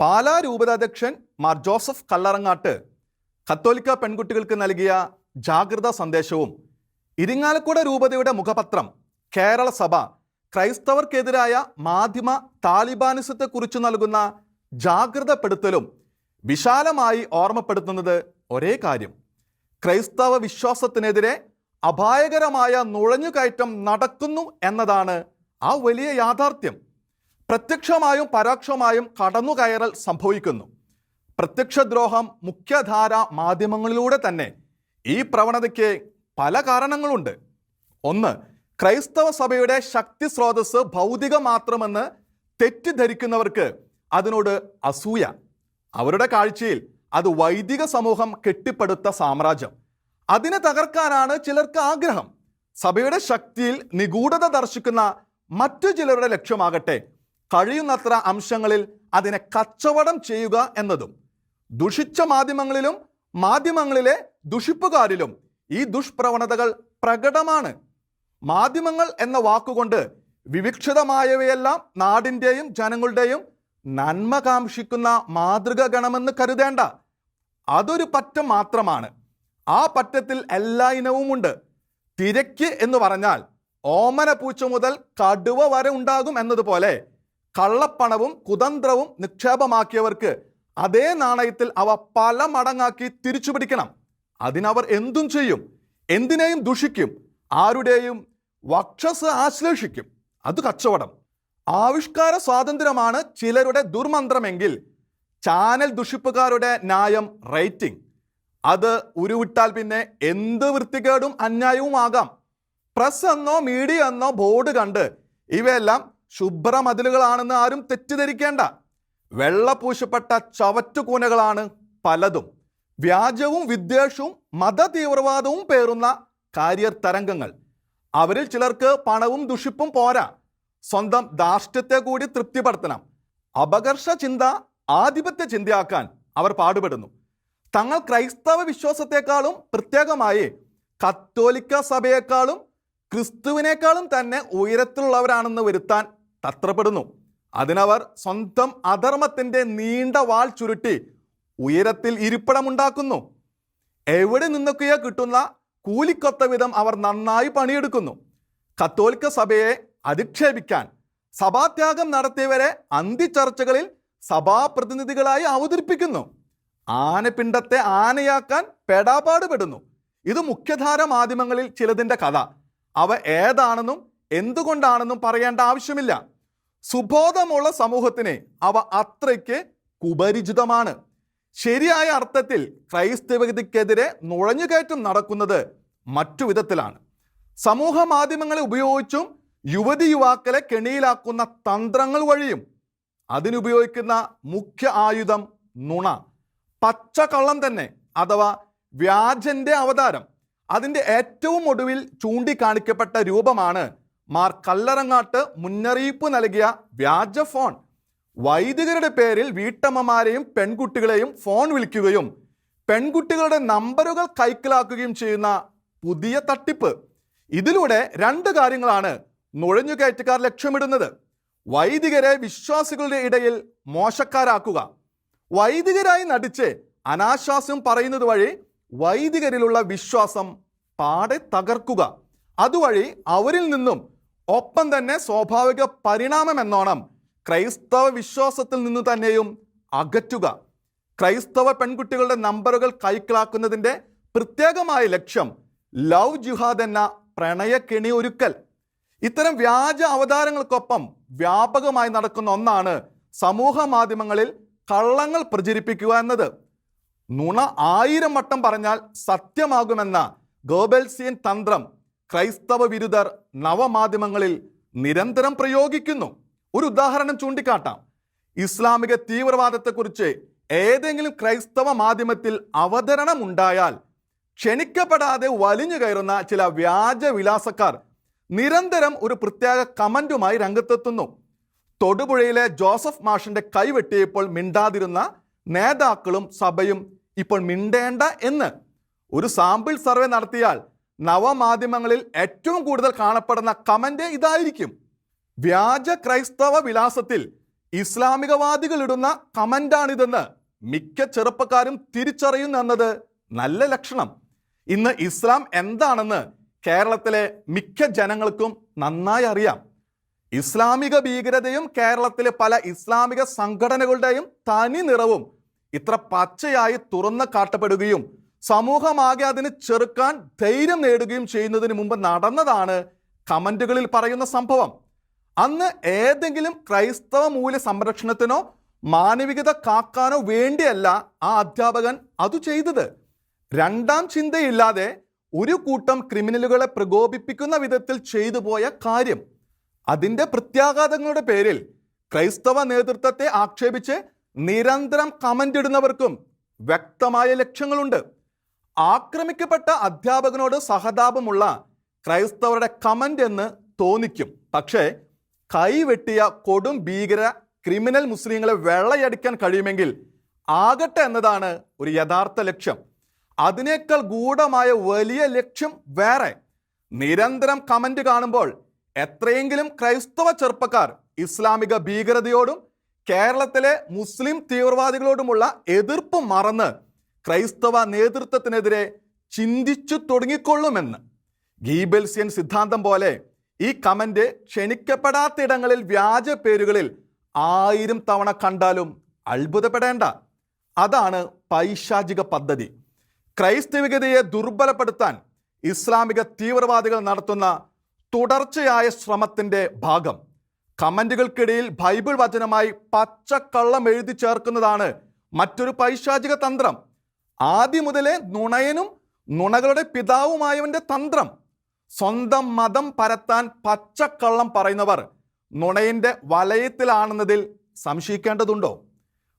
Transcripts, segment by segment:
പാലാ രൂപതാധ്യക്ഷൻ മാർ ജോസഫ് കല്ലറങ്ങാട്ട് കത്തോലിക്ക പെൺകുട്ടികൾക്ക് നൽകിയ ജാഗ്രതാ സന്ദേശവും ഇരിങ്ങാലക്കുട രൂപതയുടെ മുഖപത്രം കേരള സഭ ക്രൈസ്തവർക്കെതിരായ മാധ്യമ താലിബാനിസത്തെക്കുറിച്ച് നൽകുന്ന ജാഗ്രതപ്പെടുത്തലും വിശാലമായി ഓർമ്മപ്പെടുത്തുന്നത് ഒരേ കാര്യം. ക്രൈസ്തവ വിശ്വാസത്തിനെതിരെ അപായകരമായ നുഴഞ്ഞുകയറ്റം നടക്കുന്നു എന്നതാണ് ആ വലിയ യാഥാർത്ഥ്യം. പ്രത്യക്ഷമായും പരോക്ഷമായും കടന്നുകയറൽ സംഭവിക്കുന്നു. പ്രത്യക്ഷദ്രോഹം മുഖ്യധാര മാധ്യമങ്ങളിലൂടെ തന്നെ ഈ പ്രവണതയ്ക്ക് പല കാരണങ്ങളുണ്ട്. ഒന്ന് ക്രൈസ്തവ സഭയുടെ ശക്തി സ്രോതസ് ഭൗതിക മാത്രമെന്ന് തെറ്റിദ്ധരിക്കുന്നവർക്ക് അതിനോട് അസൂയ. അവരുടെ കാഴ്ചയിൽ അത് വൈദിക സമൂഹം കെട്ടിപ്പടുത്ത സാമ്രാജ്യം. അതിനെ തകർക്കാനാണ് ചിലർക്ക് ആഗ്രഹം. സഭയുടെ ശക്തിയിൽ നിഗൂഢത ദർശിക്കുന്ന മറ്റു ചിലരുടെ ലക്ഷ്യമാകട്ടെ കഴിയുന്നത്ര അംശങ്ങളിൽ അതിനെ കച്ചവടം ചെയ്യുക എന്നതും ദുഷിച്ച മാധ്യമങ്ങളിലും മാധ്യമങ്ങളിലെ ദുഷിപ്പുകാരിലും ഈ ദുഷ്പ്രവണതകൾ പ്രകടമാണ്. മാധ്യമങ്ങൾ എന്ന വാക്കുകൊണ്ട് വിവിക്ഷിതമായവയെല്ലാം നാടിന്റെയും ജനങ്ങളുടെയും നന്മ കാംക്ഷിക്കുന്ന മാതൃക ഗണമെന്ന് കരുതേണ്ട. അതൊരു പറ്റം മാത്രമാണ്. ആ പറ്റത്തിൽ എല്ലാ ഇനവുമുണ്ട് തിരക്ക് എന്ന് പറഞ്ഞാൽ ഓമന പൂച്ച മുതൽ കടുവ വരെ ഉണ്ടാകും എന്നതുപോലെ കള്ളപ്പണവും കുതന്ത്രവും നിക്ഷേപമാക്കിയവർക്ക് അതേ നാണയത്തിൽ അവ പല മടങ്ങാക്കി തിരിച്ചു പിടിക്കണം. അതിനവർ എന്തും ചെയ്യും. എന്തിനേയും ദുഷിക്കും. ആരുടെയും വക്ഷസ് ആശ്ലേഷിക്കും. അത് കച്ചവടം. ആവിഷ്കാര സ്വാതന്ത്ര്യമാണ് ചിലരുടെ ദുർമന്ത്രമെങ്കിൽ ചാനൽ ദുഷിപ്പുകാരുടെ ന്യായം റേറ്റിംഗ്. അത് ഉരുവിട്ടാൽ പിന്നെ എന്ത് വൃത്തികേടും അന്യായവുമാകാം. പ്രസ് എന്നോ മീഡിയ എന്നോ ബോർഡ് കണ്ട് ഇവയെല്ലാം ശുഭ്രമതിലുകളാണെന്ന് ആരും തെറ്റിദ്ധരിക്കേണ്ട. വെള്ളപൂശപ്പെട്ട ചവറ്റുകൂനകളാണ് പലതും. വ്യാജവും വിദ്വേഷവും മത തീവ്രവാദവും പേറുന്ന കാരിയർ തരംഗങ്ങൾ. അവരിൽ ചിലർക്ക് പണവും ദുഷിപ്പും പോരാ. സ്വന്തം ധാർഷ്ട്യത്തെ കൂടി തൃപ്തിപ്പെടുത്തണം. അപകർഷ ചിന്ത ആധിപത്യ ചിന്തയാക്കാൻ അവർ പാടുപെടുന്നു. തങ്ങൾ ക്രൈസ്തവ വിശ്വാസത്തെക്കാളും പ്രത്യേകമായി കത്തോലിക്ക സഭയെക്കാളും ക്രിസ്തുവിനേക്കാളും തന്നെ ഉയരത്തിലുള്ളവരാണെന്ന് വരുത്താൻ തത്രപ്പെടുന്നു. അതിനവർ സ്വന്തം അധർമ്മത്തിന്റെ നീണ്ട വാൾ ചുരുട്ടി ഉയരത്തിൽ ഇരിപ്പിടമുണ്ടാക്കുന്നു. എവിടെ നിന്നൊക്കെയോ കിട്ടുന്ന കൂലിക്കൊത്ത വിധം അവർ നന്നായി പണിയെടുക്കുന്നു. കത്തോലിക്ക സഭയെ അധിക്ഷേപിക്കാൻ സഭാത്യാഗം നടത്തിയവരെ അന്തിച്ചർച്ചകളിൽ സഭാപ്രതിനിധികളായി അവതരിപ്പിക്കുന്നു. ആനപിണ്ടത്തെ ആനയാക്കാൻ പെടാപാടുപെടുന്നു. ഇത് മുഖ്യധാര മാധ്യമങ്ങളിൽ ചിലതിന്റെ കഥ. അവ ഏതാണെന്നും എന്തുകൊണ്ടാണെന്നും പറയേണ്ട ആവശ്യമില്ല. സുബോധമുള്ള സമൂഹത്തിന് അവ അത്രയ്ക്ക് കുപരിചിതമാണ്. ശരിയായ അർത്ഥത്തിൽ ക്രൈസ്തവതയ്ക്കെതിരെ നുഴഞ്ഞുകയറ്റം നടക്കുന്നത് മറ്റു വിധത്തിലാണ്. സമൂഹ മാധ്യമങ്ങളെ ഉപയോഗിച്ചും യുവതി യുവാക്കളെ കെണിയിലാക്കുന്ന തന്ത്രങ്ങൾ വഴിയും അതിനുപയോഗിക്കുന്ന മുഖ്യ ആയുധം നുണ. പച്ചക്കള്ളം തന്നെ അഥവാ വ്യാജന്റെ അവതാരം അതിന്റെ ഏറ്റവും ഒടുവിൽ ചൂണ്ടിക്കാണിക്കപ്പെട്ട രൂപമാണ് മാർ കല്ലറങ്ങാട്ട് മുന്നറിയിപ്പ് നൽകിയ വ്യാജ ഫോൺ. വൈദികരുടെ പേരിൽ വീട്ടമ്മമാരെയും പെൺകുട്ടികളെയും ഫോൺ വിളിക്കുകയും പെൺകുട്ടികളുടെ നമ്പറുകൾ കൈക്കലാക്കുകയും ചെയ്യുന്ന പുതിയ തട്ടിപ്പ്. ഇതിലൂടെ രണ്ട് കാര്യങ്ങളാണ് നുഴഞ്ഞുകയറ്റക്കാർ ലക്ഷ്യമിടുന്നത്. വൈദികരെ വിശ്വാസികളുടെ ഇടയിൽ മോശക്കാരാക്കുക. വൈദികരായി നടിച്ച് അനാശ്വാസം പറയുന്നത് വഴി വൈദികരിലുള്ള വിശ്വാസം പാടെ തകർക്കുക. അതുവഴി അവരിൽ നിന്നും ഒപ്പം തന്നെ സ്വാഭാവിക പരിണാമം എന്നോണം ക്രൈസ്തവ വിശ്വാസത്തിൽ നിന്ന് തന്നെയും അകറ്റുക. ക്രൈസ്തവ പെൺകുട്ടികളുടെ നമ്പറുകൾ കൈക്കലാക്കുന്നതിന്റെ പ്രത്യേകമായ ലക്ഷ്യം ലവ് ജുഹാദ് എന്ന പ്രണയക്കെണി ഒരുക്കൽ. ഇത്തരം വ്യാജ അവതാരങ്ങൾക്കൊപ്പം വ്യാപകമായി നടക്കുന്ന ഒന്നാണ് സമൂഹ മാധ്യമങ്ങളിൽ കള്ളങ്ങൾ പ്രചരിപ്പിക്കുക എന്നത്. നുണ ആയിരം വട്ടം പറഞ്ഞാൽ സത്യമാകുമെന്ന ഗോബൽസിയൻ തന്ത്രം ക്രൈസ്തവ വിരുദ്ധർ നവമാധ്യമങ്ങളിൽ നിരന്തരം പ്രയോഗിക്കുന്നു. ഒരു ഉദാഹരണം ചൂണ്ടിക്കാട്ടാം. ഇസ്ലാമിക തീവ്രവാദത്തെക്കുറിച്ച് ഏതെങ്കിലും ക്രൈസ്തവ മാധ്യമത്തിൽ അവതരണം ഉണ്ടായാൽ ക്ഷണിക്കപ്പെടാതെ വലിഞ്ഞു കയറുന്ന ചില വ്യാജ വിലാസക്കാർ നിരന്തരം ഒരു പ്രത്യേക കമന്റുമായി രംഗത്തെത്തുന്നു. തൊടുപുഴയിലെ ജോസഫ് മാഷിന്റെ കൈവെട്ടിയപ്പോൾ മിണ്ടാതിരുന്ന നേതാക്കളും സഭയും ഇപ്പോൾ മിണ്ടേണ്ട എന്ന്. ഒരു സാമ്പിൾ സർവേ നടത്തിയാൽ നവമാധ്യമങ്ങളിൽ ഏറ്റവും കൂടുതൽ കാണപ്പെടുന്ന കമന്റ് ഇതായിരിക്കും. വ്യാജ ക്രൈസ്തവ വിലാസത്തിൽ ഇസ്ലാമികവാദികൾ ഇടുന്ന കമന്റാണിതെന്ന് മിക്ക ചെറുപ്പക്കാരും തിരിച്ചറിയുന്നു എന്നത് നല്ല ലക്ഷണം. ഇന്ന് ഇസ്ലാം എന്താണെന്ന് കേരളത്തിലെ മിക്ക ജനങ്ങൾക്കും നന്നായി അറിയാം. ഇസ്ലാമിക ഭീകരതയും കേരളത്തിലെ പല ഇസ്ലാമിക സംഘടനകളുടെയും തനി നിറവും ഇത്ര പച്ചയായി തുറന്നു കാട്ടപ്പെടുകയും സമൂഹമാകെ അതിന് ചെറുക്കാൻ ധൈര്യം നേടുകയും ചെയ്യുന്നതിന് മുമ്പ് നടന്നതാണ് കമന്റുകളിൽ പറയുന്ന സംഭവം. അന്ന് ഏതെങ്കിലും ക്രൈസ്തവ മൂല്യ സംരക്ഷണത്തിനോ മാനവികത കാക്കാനോ വേണ്ടിയല്ല ആ അധ്യാപകൻ അത് ചെയ്തത്. രണ്ടാം ചിന്തയില്ലാതെ ഒരു കൂട്ടം ക്രിമിനലുകളെ പ്രകോപിപ്പിക്കുന്ന വിധത്തിൽ ചെയ്തു പോയ കാര്യം. അതിന്റെ പ്രത്യാഘാതങ്ങളുടെ പേരിൽ ക്രൈസ്തവ നേതൃത്വത്തെ ആക്ഷേപിച്ച് നിരന്തരം കമന്റ് ഇടുന്നവർക്കും വ്യക്തമായ ലക്ഷ്യങ്ങളുണ്ട്. ആക്രമിക്കപ്പെട്ട അധ്യാപകനോട് സഹതാപമുള്ള ക്രൈസ്തവരുടെ കമന്റ് എന്ന് തോന്നിക്കും. പക്ഷേ കൈവെട്ടിയ കൊടും ഭീകര ക്രിമിനൽ മുസ്ലിങ്ങളെ വെള്ളയടിക്കാൻ കഴിയുമെങ്കിൽ ആകട്ടെ എന്നതാണ് ഒരു യഥാർത്ഥ ലക്ഷ്യം. അതിനേക്കാൾ ഗൂഢമായ വലിയ ലക്ഷ്യം വേറെ. നിരന്തരം കമന്റ് കാണുമ്പോൾ എത്രയെങ്കിലും ക്രൈസ്തവ ചെറുപ്പക്കാർ ഇസ്ലാമിക ഭീകരതയോടും കേരളത്തിലെ മുസ്ലിം തീവ്രവാദികളോടുമുള്ള എതിർപ്പ് മറന്ന് ക്രൈസ്തവ നേതൃത്വത്തിനെതിരെ ചിന്തിച്ചു തുടങ്ങിക്കൊള്ളുമെന്ന്. ഗീബൽസ്യൻ സിദ്ധാന്തം പോലെ ഈ കമന്റ് ക്ഷണിക്കപ്പെടാത്തിടങ്ങളിൽ വ്യാജ പേരുകളിൽ ആയിരം തവണ കണ്ടാലും അത്ഭുതപ്പെടേണ്ട. അതാണ് പൈശാചിക പദ്ധതി. ക്രൈസ്തവികതയെ ദുർബലപ്പെടുത്താൻ ഇസ്ലാമിക തീവ്രവാദികൾ നടത്തുന്ന തുടർച്ചയായ ശ്രമത്തിന്റെ ഭാഗം. കമന്റുകൾക്കിടയിൽ ബൈബിൾ വചനമായി പച്ചക്കള്ളം എഴുതി ചേർക്കുന്നതാണ് മറ്റൊരു പൈശാചിക തന്ത്രം. ആദ്യം മുതലേ നുണയനും നുണകളുടെ പിതാവുമായവന്റെ തന്ത്രം. സ്വന്തം മതം പരത്താൻ പച്ചക്കള്ളം പറയുന്നവർ നുണയന്റെ വലയത്തിലാണെന്നതിൽ സംശയിക്കേണ്ടതുണ്ടോ?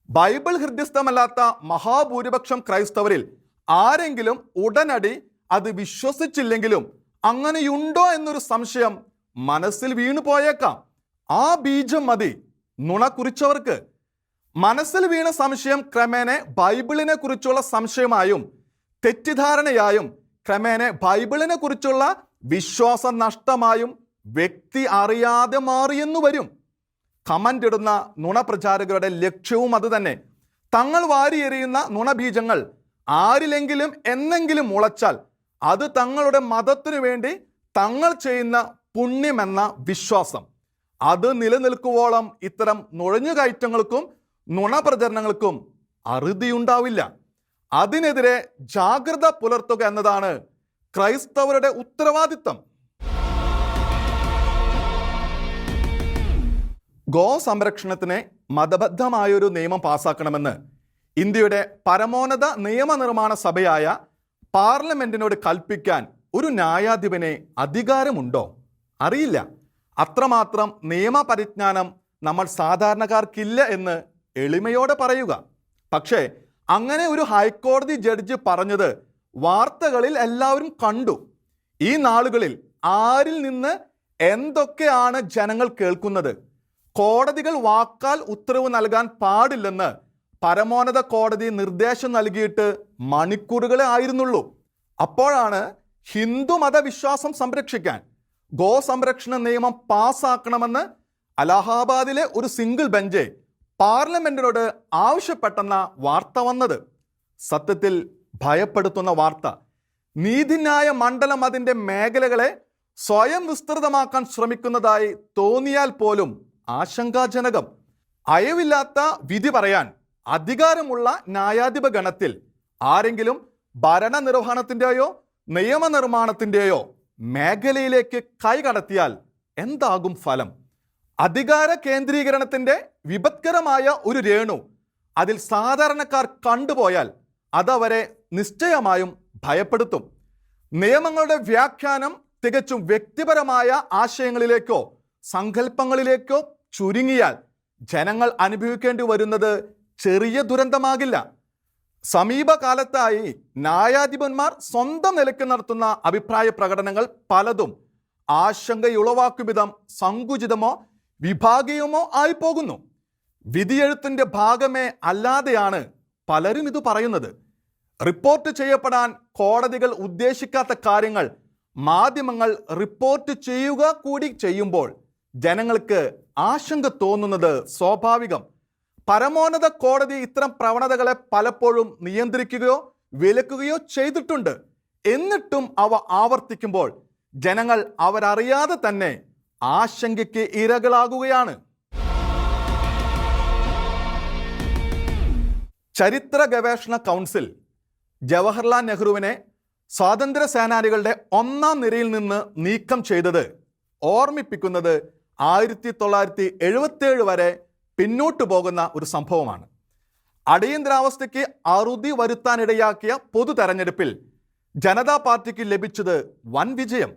ബൈബിൾ ഹൃദ്യസ്ഥമല്ലാത്ത മഹാഭൂരിപക്ഷം ക്രൈസ്തവരിൽ ആരെങ്കിലും ഉടനടി അത് വിശ്വസിച്ചില്ലെങ്കിലും അങ്ങനെയുണ്ടോ എന്നൊരു സംശയം മനസ്സിൽ വീണു പോയേക്കാം ആ ബീജം മതി നുണ കുറിച്ചവർക്ക്. മനസ്സിൽ വീണ സംശയം ക്രമേണ ബൈബിളിനെ കുറിച്ചുള്ള സംശയമായും തെറ്റിദ്ധാരണയായും ക്രമേണ ബൈബിളിനെ കുറിച്ചുള്ള വിശ്വാസ നഷ്ടമായും വ്യക്തി അറിയാതെ മാറിയെന്നു വരും. കമന്റ് ഇടുന്ന നുണപ്രചാരകരുടെ ലക്ഷ്യവും അത് തന്നെ. തങ്ങൾ വാരിയെറിയുന്ന നുണബീജങ്ങൾ ആരിലെങ്കിലും എന്നെങ്കിലും മുളച്ചാൽ അത് തങ്ങളുടെ മതത്തിനു വേണ്ടി തങ്ങൾ ചെയ്യുന്ന പുണ്യമെന്ന വിശ്വാസം. അത് നിലനിൽക്കുവോളം ഇത്തരം നുഴഞ്ഞുകയറ്റങ്ങൾക്കും നുണപ്രചരണങ്ങൾക്കും അറുതിയുണ്ടാവില്ല. അതിനെതിരെ ജാഗ്രത പുലർത്തുക എന്നതാണ് ക്രൈസ്തവരുടെ ഉത്തരവാദിത്തം. ഗോ സംരക്ഷണത്തിന് മതബദ്ധമായൊരു നിയമം പാസാക്കണമെന്ന് ഇന്ത്യയുടെ പരമോന്നത നിയമനിർമ്മാണ സഭയായ പാർലമെന്റിനോട് കൽപ്പിക്കാൻ ഒരു ന്യായാധിപനെ അധികാരമുണ്ടോ? അറിയില്ല. അത്രമാത്രം നിയമപരിജ്ഞാനം നമ്മൾ സാധാരണക്കാർക്കില്ല എന്ന് എളിമയോടെ പറയുക. പക്ഷേ അങ്ങനെ ഒരു ഹൈക്കോടതി ജഡ്ജ് പറഞ്ഞത് വാർത്തകളിൽ എല്ലാവരും കണ്ടു. ഈ നാളുകളിൽ ആരിൽ നിന്ന് എന്തൊക്കെയാണ് ജനങ്ങൾ കേൾക്കുന്നത്? കോടതികൾ വാക്കാൽ ഉത്തരവ് നൽകാൻ പാടില്ലെന്ന് പരമോന്നത കോടതി നിർദ്ദേശം നൽകിയിട്ട് മണിക്കൂറുകളെ ആയിരുന്നുള്ളൂ. അപ്പോഴാണ് ഹിന്ദു മതവിശ്വാസം സംരക്ഷിക്കാൻ ഗോ സംരക്ഷണ നിയമം പാസ്സാക്കണമെന്ന് അലഹാബാദിലെ ഒരു സിംഗിൾ ബെഞ്ച് പാർലമെന്റിനോട് ആവശ്യപ്പെട്ടെന്ന വാർത്ത വന്നത്. സത്യത്തിൽ ഭയപ്പെടുത്തുന്ന വാർത്ത. നീതിന്യായ മണ്ഡലം അതിന്റെ മേഖലകളെ സ്വയം വിസ്തൃതമാക്കാൻ ശ്രമിക്കുന്നതായി തോന്നിയാൽ പോലും ആശങ്കാജനകം. അയവില്ലാത്ത വിധി പറയാൻ അധികാരമുള്ള ന്യായാധിപ ഗണത്തിൽ ആരെങ്കിലും ഭരണനിർവഹണത്തിന്റെയോ നിയമനിർമ്മാണത്തിന്റെയോ മേഖലയിലേക്ക് കൈകടത്തിയാൽ എന്താകും ഫലം? അധികാര കേന്ദ്രീകരണത്തിന്റെ വിപത്കരമായ ഒരു രേണു അതിൽ സാധാരണക്കാർ കണ്ടുപോയാൽ അതവരെ നിശ്ചയമായും ഭയപ്പെടുത്തും. നിയമങ്ങളുടെ വ്യാഖ്യാനം തികച്ചും വ്യക്തിപരമായ ആശയങ്ങളിലേക്കോ സങ്കല്പങ്ങളിലേക്കോ ചുരുങ്ങിയാൽ ജനങ്ങൾ അനുഭവിക്കേണ്ടി വരുന്നത് ചെറിയ ദുരന്തമാകില്ല. സമീപകാലത്തായി ന്യായാധിപന്മാർ സ്വന്തം നിലയ്ക്ക് നടത്തുന്ന അഭിപ്രായ പ്രകടനങ്ങൾ പലതും ആശങ്കയുളവാക്കും വിധം സങ്കുചിതമോ വിഭാഗീയമോ ആയി പോകുന്നു വിധിയെഴുത്തിന്റെ ഭാഗമേ അല്ലാതെയാണ് പലരും ഇത് പറയുന്നത്. റിപ്പോർട്ട് ചെയ്യപ്പെടാൻ കോടതികൾ ഉദ്ദേശിക്കാത്ത കാര്യങ്ങൾ മാധ്യമങ്ങൾ റിപ്പോർട്ട് ചെയ്യുക കൂടി ചെയ്യുമ്പോൾ ജനങ്ങൾക്ക് ആശങ്ക തോന്നുന്നത് സ്വാഭാവികം. പരമോന്നത കോടതി ഇത്തരം പ്രവണതകളെ പലപ്പോഴും നിയന്ത്രിക്കുകയോ വിലക്കുകയോ ചെയ്തിട്ടുണ്ട്. എന്നിട്ടും അവ ആവർത്തിക്കുമ്പോൾ ജനങ്ങൾ അവരറിയാതെ തന്നെ ആശങ്കയ്ക്ക് ഇരകളാകുകയാണ്. ചരിത്ര ഗവേഷണ കൗൺസിൽ ജവഹർലാൽ നെഹ്റുവിനെ സ്വാതന്ത്ര്യ സേനാനികളുടെ ഒന്നാം നിരയിൽ നിന്ന് നീക്കം ചെയ്തത് ഓർമ്മിപ്പിക്കുന്നത് ആയിരത്തി തൊള്ളായിരത്തി എഴുപത്തേഴ് വരെ പിന്നോട്ടു പോകുന്ന ഒരു സംഭവമാണ്. അടിയന്തരാവസ്ഥയ്ക്ക് അറുതി വരുത്താനിടയാക്കിയ പൊതു തെരഞ്ഞെടുപ്പിൽ ജനതാ പാർട്ടിക്ക് ലഭിച്ചത് വൻ വിജയം.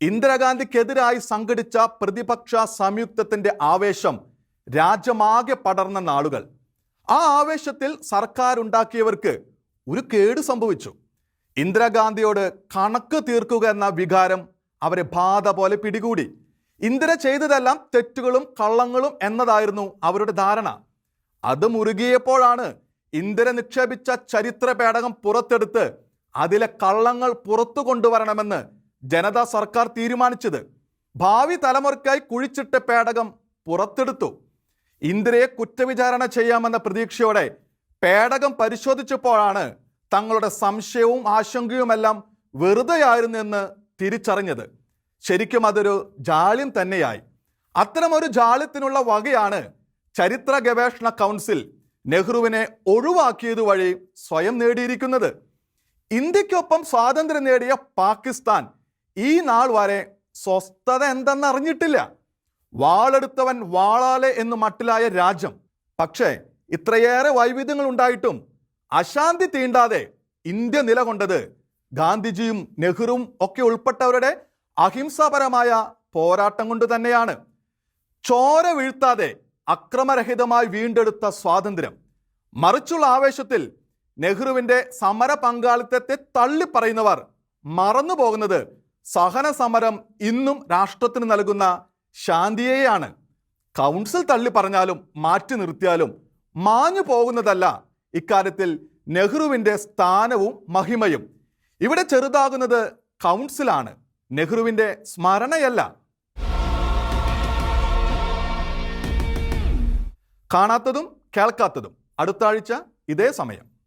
ഇന്ദിരാഗാന്ധിക്കെതിരായി സംഘടിച്ച പ്രതിപക്ഷ സംയുക്തത്തിന്റെ ആവേശം രാജ്യമാകെ പടർന്ന നാളുകൾ. ആ ആവേശത്തിൽ സർക്കാർ ഉണ്ടാക്കിയവർക്ക് ഒരു കേട് സംഭവിച്ചു. ഇന്ദിരാഗാന്ധിയോട് കണക്ക് തീർക്കുക എന്ന വികാരം അവരെ ബാധ പോലെ പിടികൂടി. ഇന്ദിര ചെയ്തതെല്ലാം തെറ്റുകളും കള്ളങ്ങളും എന്നതായിരുന്നു അവരുടെ ധാരണ. അത് മുറുകിയപ്പോഴാണ് ഇന്ദിര നിക്ഷേപിച്ച ചരിത്ര പേടകം പുറത്തെടുത്ത് അതിലെ കള്ളങ്ങൾ പുറത്തു കൊണ്ടുവരണമെന്ന് ജനതാ സർക്കാർ തീരുമാനിച്ചത് ഭാവി തലമുറയ്ക്കായി കുഴിച്ചിട്ട പേടകം പുറത്തെടുത്തു. ഇന്ദിരയെ കുറ്റവിചാരണ ചെയ്യാമെന്ന പ്രതീക്ഷയോടെ പേടകം പരിശോധിച്ചപ്പോഴാണ് തങ്ങളുടെ സംശയവും ആശങ്കയുമെല്ലാം വെറുതെയായിരുന്നെന്ന് തിരിച്ചറിഞ്ഞത്. ശരിക്കും അതൊരു ജാള്യം തന്നെയായി. അത്തരമൊരു ജാള്യത്തിനുള്ള വകയാണ് ചരിത്ര ഗവേഷണ കൗൺസിൽ നെഹ്റുവിനെ ഒഴിവാക്കിയത് വഴി സ്വയം നേടിയിരിക്കുന്നത്. ഇന്ത്യക്കൊപ്പം സ്വാതന്ത്ര്യം നേടിയ പാകിസ്ഥാൻ ഈ നാൾ വരെ സ്വസ്ഥത എന്തെന്ന് അറിഞ്ഞിട്ടില്ല. വാളെടുത്തവൻ വാളാലെ എന്ന് മട്ടിലായ രാജ്യം. പക്ഷേ ഇത്രയേറെ വൈവിധ്യങ്ങൾ ഉണ്ടായിട്ടും അശാന്തി തീണ്ടാതെ ഇന്ത്യ നിലകൊണ്ടത് ഗാന്ധിജിയും നെഹ്റുവും ഒക്കെ ഉൾപ്പെട്ടവരുടെ അഹിംസാപരമായ പോരാട്ടം കൊണ്ട് തന്നെയാണ്. ചോര വീഴ്ത്താതെ അക്രമരഹിതമായി വീണ്ടെടുത്ത സ്വാതന്ത്ര്യം. മറിച്ചുള്ള ആവേശത്തിൽ നെഹ്റുവിന്റെ സമര പങ്കാളിത്തത്തെ തള്ളിപ്പറയുന്നവർ മറന്നു പോകുന്നത് സഹന സമരം ഇന്നും രാഷ്ട്രത്തിന് നൽകുന്ന ശാന്തിയെയാണ്. കൗൺസിൽ തള്ളി പറഞ്ഞാലും മാറ്റി നിർത്തിയാലും മാഞ്ഞു പോകുന്നതല്ല ഇക്കാര്യത്തിൽ നെഹ്റുവിന്റെ സ്ഥാനവും മഹിമയും. ഇവിടെ ചെറുതാകുന്നത് കൗൺസിലാണ്. നെഹ്റുവിന്റെ സ്മരണയല്ല. കാണാത്തതും കേൾക്കാത്തതും. അടുത്ത ആഴ്ച ഇതേ സമയം.